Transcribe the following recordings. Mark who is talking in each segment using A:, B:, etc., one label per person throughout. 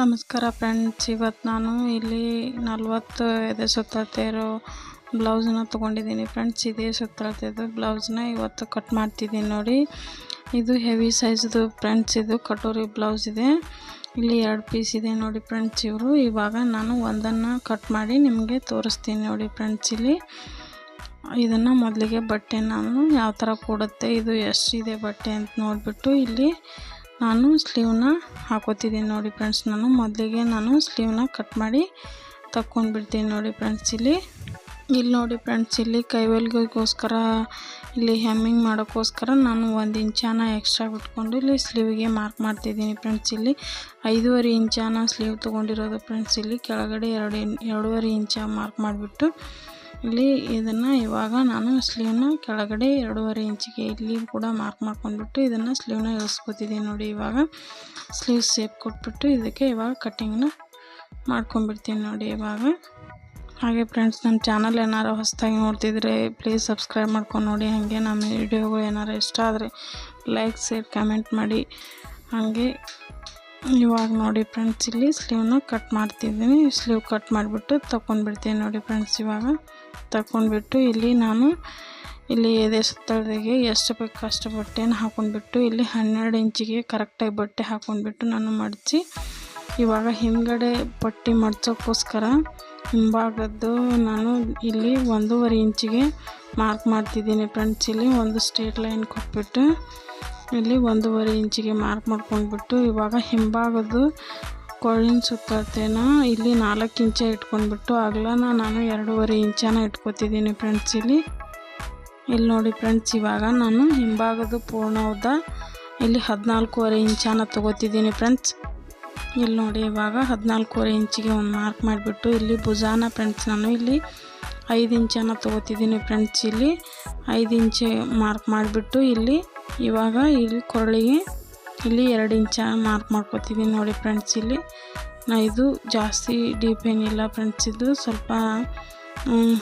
A: ನಮಸ್ಕಾರ ಫ್ರೆಂಡ್ಸ್ ಇವತ್ತು ನಾನು ಇಲ್ಲಿ ನಲ್ವತ್ತು ಎದೆ ಸುತ್ತಳತೆ ಇರೋ ಬ್ಲೌಸನ್ನ ತೊಗೊಂಡಿದ್ದೀನಿ ಫ್ರೆಂಡ್ಸ್. ಇದೇ ಸುತ್ತಳತೆದು ಬ್ಲೌಸ್ನ ಇವತ್ತು ಕಟ್ ಮಾಡ್ತಿದ್ದೀನಿ ನೋಡಿ. ಇದು ಹೆವಿ ಸೈಜ್ದು ಫ್ರೆಂಡ್ಸ್, ಇದು ಕಟೋರಿ ಬ್ಲೌಸ್ ಇದೆ. ಇಲ್ಲಿ ಎರಡು ಪೀಸ್ ಇದೆ ನೋಡಿ ಫ್ರೆಂಡ್ಸ್ ಇವರು. ಇವಾಗ ನಾನು ಒಂದನ್ನು ಕಟ್ ಮಾಡಿ ನಿಮಗೆ ತೋರಿಸ್ತೀನಿ ನೋಡಿ ಫ್ರೆಂಡ್ಸ್ ಇಲ್ಲಿ. ಇದನ್ನು ಮೊದಲಿಗೆ ಬಟ್ಟೆ ನಾನು ಯಾವ ಥರ ಕೊಡುತ್ತೆ, ಇದು ಎಷ್ಟಿದೆ ಬಟ್ಟೆ ಅಂತ ನೋಡಿಬಿಟ್ಟು ಇಲ್ಲಿ ನಾನು ಸ್ಲೀವ್ನ ಹಾಕೋತಿದ್ದೀನಿ ನೋಡಿ ಫ್ರೆಂಡ್ಸ್. ನಾನು ಮೊದಲಿಗೆ ನಾನು ಸ್ಲೀವ್ನ ಕಟ್ ಮಾಡಿ ತಕ್ಕೊಂಡ್ಬಿಡ್ತೀನಿ ನೋಡಿ ಫ್ರೆಂಡ್ಸ್ ಇಲ್ಲಿ. ಇಲ್ಲಿ ನೋಡಿ ಫ್ರೆಂಡ್ಸ್, ಇಲ್ಲಿ ಕೈವಲ್ಗೋಸ್ಕರ ಇಲ್ಲಿ ಹೆಮ್ಮಿಂಗ್ ಮಾಡೋಕ್ಕೋಸ್ಕರ ನಾನು ಒಂದು ಇಂಚಾನ ಎಕ್ಸ್ಟ್ರಾ ಬಿಟ್ಕೊಂಡು ಇಲ್ಲಿ ಸ್ಲೀವಿಗೆ ಮಾರ್ಕ್ ಮಾಡ್ತಿದ್ದೀನಿ ಫ್ರೆಂಡ್ಸ್. ಇಲ್ಲಿ ಐದೂವರೆ ಇಂಚಾನ ಸ್ಲೀವ್ ತೊಗೊಂಡಿರೋದು ಫ್ರೆಂಡ್ಸ್. ಇಲ್ಲಿ ಕೆಳಗಡೆ ಎರಡು ಎರಡೂವರೆ ಇಂಚ ಮಾರ್ಕ್ ಮಾಡಿಬಿಟ್ಟು ಇಲ್ಲಿ ಇದನ್ನು ಇವಾಗ ನಾನು ಸ್ಲೀವ್ನ ಕೆಳಗಡೆ ಎರಡೂವರೆ ಇಂಚಿಗೆ ಇಲ್ಲಿ ಕೂಡ ಮಾರ್ಕ್ ಮಾಡ್ಕೊಂಡ್ಬಿಟ್ಟು ಇದನ್ನು ಸ್ಲೀವ್ನ ಇಳಿಸ್ಕೊತಿದ್ದೀನಿ ನೋಡಿ. ಇವಾಗ ಸ್ಲೀವ್ ಸೇಪ್ ಕೊಟ್ಬಿಟ್ಟು ಇದಕ್ಕೆ ಇವಾಗ ಕಟ್ಟಿಂಗ್ನ ಮಾಡ್ಕೊಂಬಿಡ್ತೀನಿ ನೋಡಿ ಇವಾಗ. ಹಾಗೆ ಫ್ರೆಂಡ್ಸ್, ನಮ್ಮ ಚಾನಲ್ ಏನಾರು ಹೊಸದಾಗಿ ನೋಡ್ತಿದ್ರೆ ಪ್ಲೀಸ್ ಸಬ್ಸ್ಕ್ರೈಬ್ ಮಾಡ್ಕೊಂಡು ನೋಡಿ. ಹಾಗೆ ನಮ್ಮ ವಿಡಿಯೋಗಳು ಏನಾರು ಇಷ್ಟ ಆದರೆ ಲೈಕ್, ಶೇರ್, ಕಮೆಂಟ್ ಮಾಡಿ. ಹಾಗೆ ಇವಾಗ ನೋಡಿ ಫ್ರೆಂಡ್ಸ್, ಇಲ್ಲಿ ಸ್ಲೀವ್ನ ಕಟ್ ಮಾಡ್ತಿದ್ದೀನಿ. ಸ್ಲೀವ್ ಕಟ್ ಮಾಡಿಬಿಟ್ಟು ತೊಗೊಂಡ್ಬಿಡ್ತೀನಿ ನೋಡಿ ಫ್ರೆಂಡ್ಸ್ ಇವಾಗ. ತಗೊಂಡ್ಬಿಟ್ಟು ಇಲ್ಲಿ ನಾನು ಇಲ್ಲಿ ಎದೆ ಸುತ್ತಳತೆಗೆ ಎಷ್ಟು ಬೇಕು ಅಷ್ಟು ಬಟ್ಟೆನ ಹಾಕೊಂಡ್ಬಿಟ್ಟು ಇಲ್ಲಿ ಹನ್ನೆರಡು ಇಂಚಿಗೆ ಕರೆಕ್ಟಾಗಿ ಬಟ್ಟೆ ಹಾಕೊಂಡ್ಬಿಟ್ಟು ನಾನು ಮಡಚಿ ಇವಾಗ ಹಿಂದ್ಗಡೆ ಪಟ್ಟಿ ಮಡ್ಚೋಕ್ಕೋಸ್ಕರ ಹಿಂಭಾಗದ್ದು ನಾನು ಇಲ್ಲಿ ಒಂದೂವರೆ ಇಂಚಿಗೆ ಮಾರ್ಕ್ ಮಾಡ್ತಿದ್ದೀನಿ ಫ್ರೆಂಡ್ಸ್ ಇಲ್ಲಿ ಒಂದು ಸ್ಟ್ರೇಟ್ ಲೈನ್ ಕೊಟ್ಬಿಟ್ಟು ಇಲ್ಲಿ ಒಂದೂವರೆ ಇಂಚಿಗೆ ಮಾರ್ಕ್ ಮಾಡ್ಕೊಂಡ್ಬಿಟ್ಟು ಇವಾಗ ಹಿಂಭಾಗದ್ದು ಕೊಳಿನ ಸುತ್ತಳತೆನ ಇಲ್ಲಿ ನಾಲ್ಕು ಇಂಚ ಇಟ್ಕೊಂಡ್ಬಿಟ್ಟು ಅಗಲನ ನಾನು ಎರಡೂವರೆ ಇಂಚನ ಇಟ್ಕೊತಿದ್ದೀನಿ ಫ್ರೆಂಡ್ಸ್ ಇಲ್ಲಿ. ಇಲ್ಲಿ ನೋಡಿ ಫ್ರೆಂಡ್ಸ್ ಇವಾಗ ನಾನು ಹಿಂಭಾಗದ ಪೂರ್ಣ ಉದ್ದ ಇಲ್ಲಿ ಹದಿನಾಲ್ಕೂವರೆ ಇಂಚನ ತೊಗೋತಿದ್ದೀನಿ ಫ್ರೆಂಡ್ಸ್. ಇಲ್ಲಿ ನೋಡಿ ಇವಾಗ ಹದಿನಾಲ್ಕೂವರೆ ಇಂಚಿಗೆ ಒಂದು ಮಾರ್ಕ್ ಮಾಡಿಬಿಟ್ಟು ಇಲ್ಲಿ ಭುಜಾನ ಫ್ರೆಂಡ್ಸ್ ನಾನು ಇಲ್ಲಿ ಐದು ಇಂಚನ ತೊಗೋತಿದ್ದೀನಿ ಫ್ರೆಂಡ್ಸ್ ಇಲ್ಲಿ. ಐದು ಇಂಚ್ ಮಾರ್ಕ್ ಮಾಡಿಬಿಟ್ಟು ಇಲ್ಲಿ ಇವಾಗ ಇಲ್ಲಿ ಕೊರಳಿಗೆ ಇಲ್ಲಿ ಎರಡು ಇಂಚ ಮಾರ್ಕ್ ಮಾಡ್ಕೊತಿದ್ದೀನಿ ನೋಡಿ ಫ್ರೆಂಡ್ಸ್ ಇಲ್ಲಿ. ನಾ ಇದು ಜಾಸ್ತಿ ಡೀಪ್ ಏನಿಲ್ಲ ಫ್ರೆಂಡ್ಸ್ ಇದು. ಸ್ವಲ್ಪ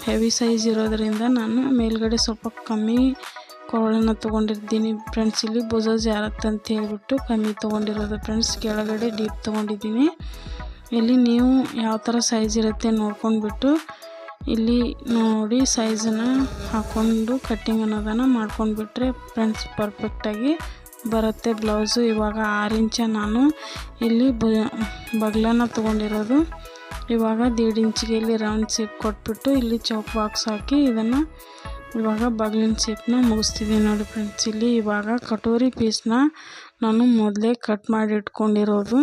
A: ಹೆವಿ ಸೈಜ್ ಇರೋದರಿಂದ ನಾನು ಮೇಲ್ಗಡೆ ಸ್ವಲ್ಪ ಕಮ್ಮಿ ಕೊರಳನ್ನು ತೊಗೊಂಡಿರ್ತೀನಿ ಫ್ರೆಂಡ್ಸ್ ಇಲ್ಲಿ. ಭುಜ ಅಂತ ಹೇಳ್ಬಿಟ್ಟು ಕಮ್ಮಿ ತೊಗೊಂಡಿರೋದು ಫ್ರೆಂಡ್ಸ್. ಕೆಳಗಡೆ ಡೀಪ್ ತೊಗೊಂಡಿದ್ದೀನಿ. ಇಲ್ಲಿ ನೀವು ಯಾವ ಥರ ಸೈಜ್ ಇರುತ್ತೆ ನೋಡ್ಕೊಂಡ್ಬಿಟ್ಟು ಇಲ್ಲಿ ನೋಡಿ ಸೈಜನ್ನು ಹಾಕ್ಕೊಂಡು ಕಟ್ಟಿಂಗ್ ಅನ್ನೋದನ್ನು ಮಾಡ್ಕೊಂಡ್ಬಿಟ್ರೆ ಫ್ರೆಂಡ್ಸ್ ಪರ್ಫೆಕ್ಟಾಗಿ ಬರುತ್ತೆ ಬ್ಲೌಸು. ಇವಾಗ ಆರು ಇಂಚ ನಾನು ಇಲ್ಲಿ ಬಗ್ಲನ್ನ ತೊಗೊಂಡಿರೋದು. ಇವಾಗ ದೀಡ್ ಇಂಚಿಗೆ ಇಲ್ಲಿ ರೌಂಡ್ ಶೇಪ್ ಕೊಟ್ಬಿಟ್ಟು ಇಲ್ಲಿ ಚೌಕ್ ಬಾಕ್ಸ್ ಹಾಕಿ ಇದನ್ನು ಇವಾಗ ಬಗ್ಲಿನ ಶೇಪ್ನ ಮುಗಿಸ್ತಿದ್ದೀನಿ ನೋಡಿ ಫ್ರೆಂಡ್ಸ್. ಇಲ್ಲಿ ಇವಾಗ ಕಟೋರಿ ಪೀಸ್ನ ನಾನು ಮೊದಲೇ ಕಟ್ ಮಾಡಿ ಇಟ್ಕೊಂಡಿರೋದು.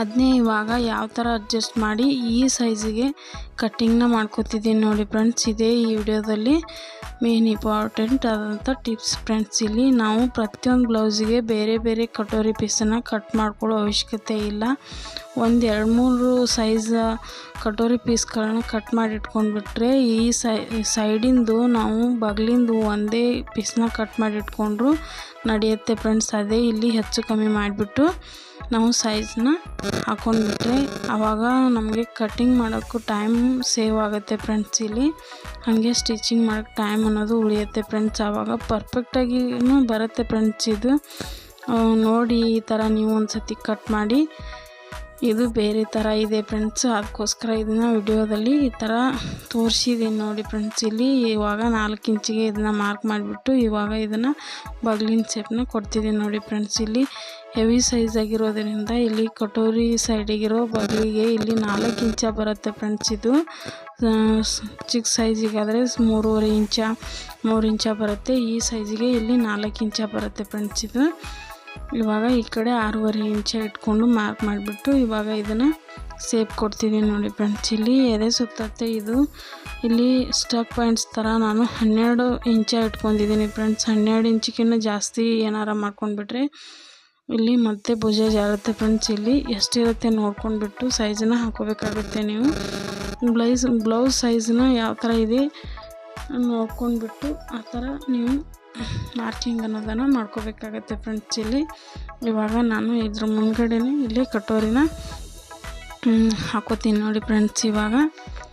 A: ಅದನ್ನೇ ಇವಾಗ ಯಾವ ಥರ ಅಡ್ಜಸ್ಟ್ ಮಾಡಿ ಈ ಸೈಜಿಗೆ ಕಟ್ಟಿಂಗ್ನ ಮಾಡ್ಕೋತಿದ್ದೀನಿ ನೋಡಿ ಫ್ರೆಂಡ್ಸ್. ಇದೇ ಈ ವಿಡಿಯೋದಲ್ಲಿ ಮೇನ್ ಇಂಪಾರ್ಟೆಂಟ್ ಆದಂಥ ಟಿಪ್ಸ್ ಫ್ರೆಂಡ್ಸ್. ಇಲ್ಲಿ ನಾವು ಪ್ರತಿಯೊಂದು ಬ್ಲೌಸಿಗೆ ಬೇರೆ ಬೇರೆ ಕಟೋರಿ ಪೀಸನ್ನು ಕಟ್ ಮಾಡ್ಕೊಳ್ಳೋ ಅವಶ್ಯಕತೆ ಇಲ್ಲ. ಒಂದು ಎರಡು ಮೂರು ಸೈಜ್ ಕಟೋರಿ ಪೀಸ್ಗಳನ್ನ ಕಟ್ ಮಾಡಿ ಇಟ್ಕೊಂಡ್ಬಿಟ್ರೆ ಈ ಸೈ, ಸೈಡಿಂದು ನಾವು ಬಗ್ಲಿಂದು ಒಂದೇ ಪೀಸ್ನ ಕಟ್ ಮಾಡಿ ಇಟ್ಕೊಂಡ್ರು ನಡೆಯುತ್ತೆ ಫ್ರೆಂಡ್ಸ್. ಅದೇ ಇಲ್ಲಿ ಹೆಚ್ಚು ಕಮ್ಮಿ ಮಾಡಿಬಿಟ್ಟು ನಾವು ಸೈಜ್ನ ಹಾಕೊಂಡ್ಬಿಟ್ರೆ ಆವಾಗ ನಮಗೆ ಕಟ್ಟಿಂಗ್ ಮಾಡೋಕ್ಕೂ ಟೈಮ್ ಸೇವ್ ಆಗುತ್ತೆ ಫ್ರೆಂಡ್ಸ್ ಇಲ್ಲಿ. ಹಾಗೆ ಸ್ಟಿಚಿಂಗ್ ಮಾಡೋಕ್ಕೆ ಟೈಮ್ ಅನ್ನೋದು ಉಳಿಯುತ್ತೆ ಫ್ರೆಂಡ್ಸ್ ಆವಾಗ ಪರ್ಫೆಕ್ಟಾಗಿಯೂ ಬರುತ್ತೆ ಫ್ರೆಂಡ್ಸ್ ಇದು. ನೋಡಿ ಈ ಥರ ನೀವು ಒಂದು ಸತಿ ಕಟ್ ಮಾಡಿ. ಇದು ಬೇರೆ ಥರ ಇದೆ ಫ್ರೆಂಡ್ಸ್ ಅದಕ್ಕೋಸ್ಕರ ಇದನ್ನು ವಿಡಿಯೋದಲ್ಲಿ ಈ ಥರ ತೋರಿಸಿದ್ದೀನಿ ನೋಡಿ ಫ್ರೆಂಡ್ಸ್ ಇಲ್ಲಿ ಇವಾಗ ನಾಲ್ಕು ಇಂಚಿಗೆ ಇದನ್ನು ಮಾರ್ಕ್ ಮಾಡಿಬಿಟ್ಟು ಇವಾಗ ಇದನ್ನು ಬಗ್ಲಿನ ಶೇಪ್ನ ಕೊಡ್ತಿದ್ದೀನಿ ನೋಡಿ ಫ್ರೆಂಡ್ಸ್ ಇಲ್ಲಿ ಹೆವಿ ಸೈಜ್ ಆಗಿರೋದ್ರಿಂದ ಇಲ್ಲಿ ಕಟೋರಿ ಸೈಡಿಗಿರೋ ಬಗ್ಲಿಗೆ ಇಲ್ಲಿ ನಾಲ್ಕು ಇಂಚ ಬರುತ್ತೆ ಫ್ರೆಂಡ್ಸ್ ಇದು. ಚಿಕ್ಕ ಸೈಜಿಗಾದರೆ ಮೂರುವರೆ ಇಂಚ, ಮೂರು ಇಂಚ ಬರುತ್ತೆ. ಈ ಸೈಜಿಗೆ ಇಲ್ಲಿ ನಾಲ್ಕು ಇಂಚ ಬರುತ್ತೆ ಫ್ರೆಂಡ್ಸ್ ಇದು. ಇವಾಗ ಈ ಕಡೆ ಆರೂವರೆ ಇಂಚ ಇಟ್ಕೊಂಡು ಮಾರ್ಕ್ ಮಾಡಿಬಿಟ್ಟು ಇವಾಗ ಇದನ್ನು ಸೇಪ್ ಕೊಡ್ತಿದ್ದೀನಿ ನೋಡಿ ಫ್ರೆಂಡ್ಸ್ ಇಲ್ಲಿ ಎದೆ ಸುತ್ತತ್ತೆ ಇದು. ಇಲ್ಲಿ ಸ್ಟಕ್ ಪಾಯಿಂಟ್ಸ್ ಥರ ನಾನು ಹನ್ನೆರಡು ಇಂಚ ಇಟ್ಕೊಂಡಿದ್ದೀನಿ ಫ್ರೆಂಡ್ಸ್ ಹನ್ನೆರಡು ಇಂಚಿಗಿನ್ನ ಜಾಸ್ತಿ ಏನಾರ ಮಾಡ್ಕೊಂಡ್ಬಿಟ್ರೆ ಇಲ್ಲಿ ಮತ್ತೆ ಭುಜ ಜಾರುತ್ತೆ ಫ್ರೆಂಡ್ಸ್ ಇಲ್ಲಿ ಎಷ್ಟಿರುತ್ತೆ ನೋಡ್ಕೊಂಡ್ಬಿಟ್ಟು ಸೈಜನ್ನ ಹಾಕೋಬೇಕಾಗುತ್ತೆ ನೀವು. ಬ್ಲೈಸ್ ಬ್ಲೌಸ್ ಸೈಜನ್ನ ಯಾವ ಥರ ಇದೆ ನೋಡ್ಕೊಂಡ್ಬಿಟ್ಟು ಆ ಥರ ನೀವು ಮಾರ್ಕಿಂಗ್ ಅನ್ನೋದನ್ನು ಮಾಡ್ಕೋಬೇಕಾಗತ್ತೆ ಫ್ರೆಂಡ್ಸ್ ಇಲ್ಲಿ. ಇವಾಗ ನಾನು ಇದ್ರ ಮುಂದ್ಗಡೆನೇ ಇಲ್ಲಿ ಕಟೋರಿನ ಹಾಕೋತೀನಿ ನೋಡಿ ಫ್ರೆಂಡ್ಸ್ ಇವಾಗ.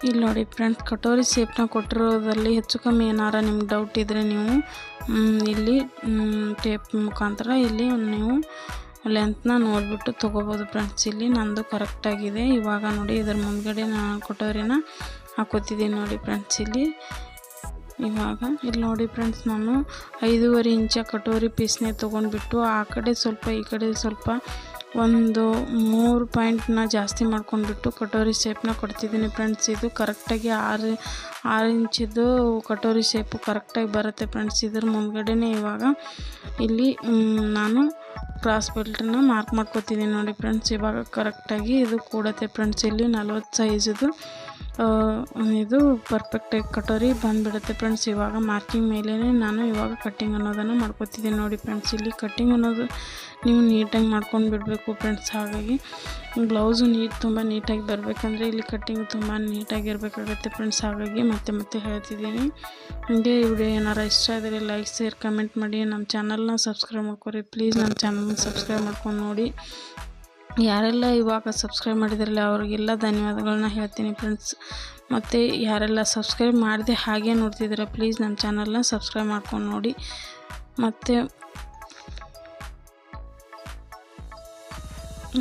A: ಇಲ್ಲಿ ನೋಡಿ ಫ್ರೆಂಡ್ಸ್ ಕಟೋರಿ ಶೇಪ್ನ ಕೊಟ್ಟಿರೋದ್ರಲ್ಲಿ ಹೆಚ್ಚು ಕಮ್ಮಿ ಏನಾರ ನಿಮ್ಗೆ ಡೌಟ್ ಇದ್ದರೆ ನೀವು ಇಲ್ಲಿ ಟೇಪ್ ಮುಖಾಂತರ ಇಲ್ಲಿ ನೀವು ಲೆಂತ್ನ ನೋಡಿಬಿಟ್ಟು ತೊಗೋಬೋದು ಫ್ರೆಂಡ್ಸ್ ಇಲ್ಲಿ. ನಂದು ಕರೆಕ್ಟಾಗಿದೆ ಇವಾಗ ನೋಡಿ ಇದ್ರ ಮುಂದ್ಗಡೆ ನಾನು ಕಟೋರಿನ ಹಾಕೋತಿದ್ದೀನಿ ನೋಡಿ ಫ್ರೆಂಡ್ಸ್ ಇಲ್ಲಿ. ಇವಾಗ ಇಲ್ಲಿ ನೋಡಿ ಫ್ರೆಂಡ್ಸ್ ನಾನು ಐದೂವರೆ ಇಂಚ ಕಟೋರಿ ಪೀಸ್ನೇ ತೊಗೊಂಡ್ಬಿಟ್ಟು ಆ ಕಡೆ ಸ್ವಲ್ಪ ಈ ಕಡೆ ಸ್ವಲ್ಪ ಒಂದು ಮೂರು ಪಾಯಿಂಟ್ನ ಜಾಸ್ತಿ ಮಾಡ್ಕೊಂಡ್ಬಿಟ್ಟು ಕಟೋರಿ ಶೇಪ್ನ ಕೊಡ್ತಿದ್ದೀನಿ ಫ್ರೆಂಡ್ಸ್ ಇದು ಕರೆಕ್ಟಾಗಿ ಆರು ಆರು ಇಂಚಿದ್ದು ಕಟೋರಿ ಶೇಪು ಕರೆಕ್ಟಾಗಿ ಬರುತ್ತೆ ಫ್ರೆಂಡ್ಸ್ ಇದ್ರ ಮುಂದ್ಗಡೆನೇ ಇವಾಗ ಇಲ್ಲಿ ನಾನು ಕ್ರಾಸ್ ಬೆಲ್ಟನ್ನ ಮಾರ್ಕ್ ಮಾಡ್ಕೊತಿದ್ದೀನಿ ನೋಡಿ ಫ್ರೆಂಡ್ಸ್ ಇವಾಗ ಕರೆಕ್ಟಾಗಿ ಇದು ಕೂಡತ್ತೆ ಫ್ರೆಂಡ್ಸ್ ಇಲ್ಲಿ ನಲ್ವತ್ತು ಸೈಜದು ಇದು ಪರ್ಫೆಕ್ಟಾಗಿ ಕಟೋರಿ ಬಂದುಬಿಡುತ್ತೆ ಫ್ರೆಂಡ್ಸ್ ಇವಾಗ ಮಾರ್ಕಿಂಗ್ ಮೇಲೇ ನಾನು ಇವಾಗ ಕಟ್ಟಿಂಗ್ ಅನ್ನೋದನ್ನು ಮಾಡ್ಕೊತಿದ್ದೀನಿ ನೋಡಿ ಫ್ರೆಂಡ್ಸ್ ಇಲ್ಲಿ ಕಟ್ಟಿಂಗ್ ಅನ್ನೋದು ನೀವು ನೀಟಾಗಿ ಮಾಡ್ಕೊಂಡು ಬಿಡಬೇಕು ಫ್ರೆಂಡ್ಸ್ ಹಾಗಾಗಿ ಬ್ಲೌಸು ನೀಟ್ ತುಂಬ ನೀಟಾಗಿ ಬರಬೇಕಂದ್ರೆ ಇಲ್ಲಿ ಕಟ್ಟಿಂಗ್ ತುಂಬ ನೀಟಾಗಿರಬೇಕಾಗುತ್ತೆ ಫ್ರೆಂಡ್ಸ್ ಹಾಗಾಗಿ ಮತ್ತೆ ಮತ್ತೆ ಹೇಳ್ತಿದ್ದೀನಿ. ಹಿಂಗೆ ವಿಡಿಯೋ ಏನಾರು ಇಷ್ಟ ಆದರೆ ಲೈಕ್ ಶೇರ್ ಕಮೆಂಟ್ ಮಾಡಿ. ನಮ್ಮ ಚಾನಲ್ನ ಸಬ್ಸ್ಕ್ರೈಬ್ ಮಾಡ್ಕೊರಿ. ಪ್ಲೀಸ್ ನಮ್ಮ ಚಾನಲ್ನ ಸಬ್ಸ್ಕ್ರೈಬ್ ಮಾಡ್ಕೊಂಡು ನೋಡಿ. ಯಾರೆಲ್ಲ ಇವಾಗ ಸಬ್ಸ್ಕ್ರೈಬ್ ಮಾಡಿದ್ರಲ್ಲ, ಅವರಿಗೆಲ್ಲ ಧನ್ಯವಾದಗಳನ್ನ ಹೇಳ್ತೀನಿ ಫ್ರೆಂಡ್ಸ್ ಮತ್ತು ಯಾರೆಲ್ಲ ಸಬ್ಸ್ಕ್ರೈಬ್ ಮಾಡಿದೆ ಹಾಗೆ ನೋಡ್ತಿದ್ದೀರ ಪ್ಲೀಸ್ ನಮ್ಮ ಚಾನಲ್ನ ಸಬ್ಸ್ಕ್ರೈಬ್ ಮಾಡ್ಕೊಂಡು ನೋಡಿ. ಮತ್ತು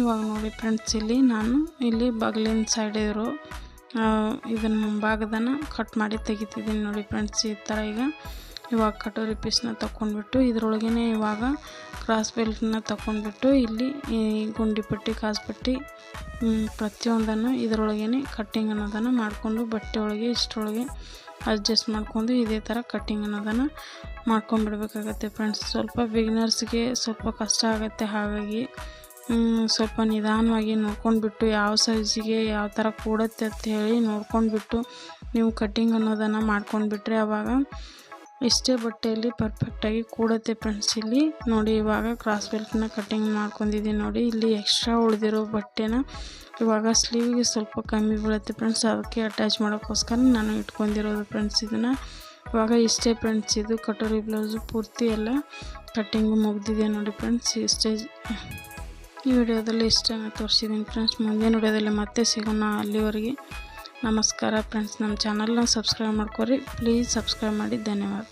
A: ಇವಾಗ ನೋಡಿ ಫ್ರೆಂಡ್ಸ್ ಇಲ್ಲಿ ನಾನು ಇಲ್ಲಿ ಬಗ್ಲಿನ ಸೈಡ್ ಇರೋ ಇದನ್ನು ಮುಂಭಾಗದನ್ನು ಕಟ್ ಮಾಡಿ ತೆಗಿತಿದ್ದೀನಿ ನೋಡಿ ಫ್ರೆಂಡ್ಸ್ ಈ ಥರ ಈಗ. ಇವಾಗ ಕಟೋರಿ ಪೀಸ್ನ ತೊಗೊಂಡ್ಬಿಟ್ಟು ಇದರೊಳಗೇ ಇವಾಗ ಕ್ರಾಸ್ ಬೆಲ್ಟನ್ನ ತೊಗೊಂಡ್ಬಿಟ್ಟು ಇಲ್ಲಿ ಗುಂಡಿ ಪಟ್ಟಿ ಕಾಸು ಪಟ್ಟಿ ಪ್ರತಿಯೊಂದನ್ನು ಇದರೊಳಗೇ ಕಟ್ಟಿಂಗ್ ಅನ್ನೋದನ್ನು ಮಾಡಿಕೊಂಡು ಬಟ್ಟೆ ಒಳಗೆ ಇಷ್ಟರೊಳಗೆ ಅಡ್ಜಸ್ಟ್ ಮಾಡಿಕೊಂಡು ಇದೇ ಥರ ಕಟ್ಟಿಂಗ್ ಅನ್ನೋದನ್ನು ಮಾಡ್ಕೊಂಡ್ಬಿಡ್ಬೇಕಾಗತ್ತೆ ಫ್ರೆಂಡ್ಸ್ ಸ್ವಲ್ಪ ಬಿಗಿನರ್ಸ್ಗೆ ಸ್ವಲ್ಪ ಕಷ್ಟ ಆಗುತ್ತೆ ಹಾಗಾಗಿ ಸ್ವಲ್ಪ ನಿಧಾನವಾಗಿ ನೋಡ್ಕೊಂಡ್ಬಿಟ್ಟು ಯಾವ ಸೈಜಿಗೆ ಯಾವ ಥರ ಕೂಡತ್ತೆ ಅಂತ ಹೇಳಿ ನೋಡ್ಕೊಂಡ್ಬಿಟ್ಟು ನೀವು ಕಟ್ಟಿಂಗ್ ಅನ್ನೋದನ್ನು ಮಾಡ್ಕೊಂಡ್ಬಿಟ್ರೆ ಆವಾಗ ಇಷ್ಟೇ ಬಟ್ಟೆಯಲ್ಲಿ ಪರ್ಫೆಕ್ಟಾಗಿ ಕೂಡುತ್ತೆ ಫ್ರೆಂಡ್ಸ್ ಇಲ್ಲಿ ನೋಡಿ ಇವಾಗ ಕ್ರಾಸ್ ಬೆಲ್ಟ್ನ ಕಟ್ಟಿಂಗ್ ಮಾಡ್ಕೊಂಡಿದ್ದೀನಿ ನೋಡಿ. ಇಲ್ಲಿ ಎಕ್ಸ್ಟ್ರಾ ಉಳಿದಿರೋ ಬಟ್ಟೆನ ಇವಾಗ ಸ್ಲೀವಿಗೆ ಸ್ವಲ್ಪ ಕಮ್ಮಿ ಬೀಳುತ್ತೆ ಫ್ರೆಂಡ್ಸ್ ಅದಕ್ಕೆ ಅಟ್ಯಾಚ್ ಮಾಡೋಕ್ಕೋಸ್ಕರ ನಾನು ಇಟ್ಕೊಂಡಿರೋದು ಫ್ರೆಂಡ್ಸ್ ಇದನ್ನು. ಇವಾಗ ಇಷ್ಟೇ ಫ್ರೆಂಡ್ಸ್ ಇದು ಕಟೋರಿ ಬ್ಲೌಸು ಪೂರ್ತಿ ಎಲ್ಲ ಕಟ್ಟಿಂಗು ಮುಗಿದಿದೆ ನೋಡಿ ಫ್ರೆಂಡ್ಸ್ ಇಷ್ಟೇ. ಈ ವಿಡಿಯೋದಲ್ಲಿ ಇಷ್ಟನ್ನು ತೋರಿಸಿದ್ದೀನಿ ಫ್ರೆಂಡ್ಸ್ ಮುಂದಿನ ವಿಡಿಯೋದಲ್ಲಿ ಮತ್ತೆ ಸಿಗೋಣ ಅಲ್ಲಿವರೆಗೆ. ನಮಸ್ಕಾರ ಫ್ರೆಂಡ್ಸ್ ನಮ್ಮ ಚಾನಲ್ನ ಸಬ್ಸ್ಕ್ರೈಬ್ ಮಾಡ್ಕೊರಿ. ಪ್ಲೀಸ್ ಸಬ್ಸ್ಕ್ರೈಬ್ ಮಾಡಿ. ಧನ್ಯವಾದ.